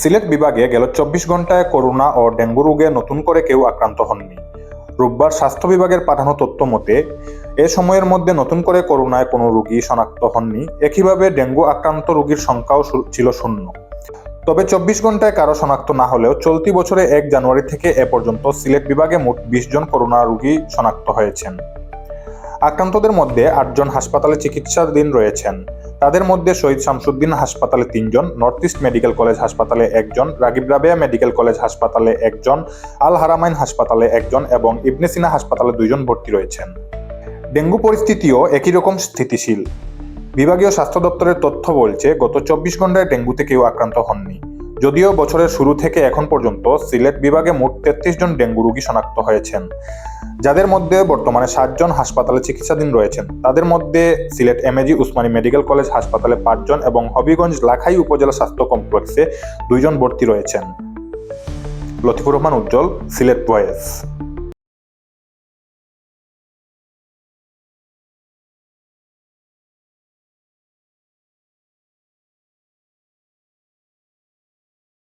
সিলেট বিভাগে গেল চব্বিশ ঘন্টায় করোনা ও ডেঙ্গু রোগে নতুন করে কেউ আক্রান্ত হননি। রোববার স্বাস্থ্য বিভাগের পাঠানো তথ্য মতে, এ সময়ের মধ্যে নতুন করে করোনায় কোনো রোগী শনাক্ত হননি। একইভাবে ডেঙ্গু আক্রান্ত রোগীর সংখ্যাও ছিল শূন্য। তবে চব্বিশ ঘন্টায় কারও শনাক্ত না হলেও চলতি বছরে এক জানুয়ারি থেকে এ পর্যন্ত সিলেট বিভাগে মোট বিশ জন করোনা রোগী শনাক্ত হয়েছেন। আক্রান্তদের মধ্যে আটজন হাসপাতালে চিকিৎসাধীন রয়েছেন। তাদের মধ্যে শহীদ শামসুদ্দিন হাসপাতালে তিনজন, নর্থ ইস্ট মেডিকেল কলেজ হাসপাতালে একজন, রাগিব রাবেয়া মেডিকেল কলেজ হাসপাতালে একজন, আল হারামাইন হাসপাতালে একজন এবং ইবনেসিনা হাসপাতালে দুইজন ভর্তি রয়েছেন। ডেঙ্গু পরিস্থিতিও একই রকম স্থিতিশীল। বিভাগীয় স্বাস্থ্য দপ্তরের তথ্য বলছে, গত চব্বিশ ঘন্টায় ডেঙ্গুতে কেউ আক্রান্ত হননি। যদিও বছরের শুরু থেকে এখন পর্যন্ত সিলেট বিভাগে মোট তেত্রিশ জন ডেঙ্গু রোগী শনাক্ত হয়েছেন। যাদের মধ্যে বর্তমানে সাতজন হাসপাতালে চিকিৎসাধীন রয়েছেন। তাদের মধ্যে Sylhet MAG Osmani medical college হাসপাতালে পাঁচজন এবং হবিগঞ্জ লাখাই উপজেলা স্বাস্থ্য কমপ্লেক্সে দুইজন ভর্তি রয়েছেন। লতিফুর রহমান উজ্জ্বল, সিলেট ভয়েস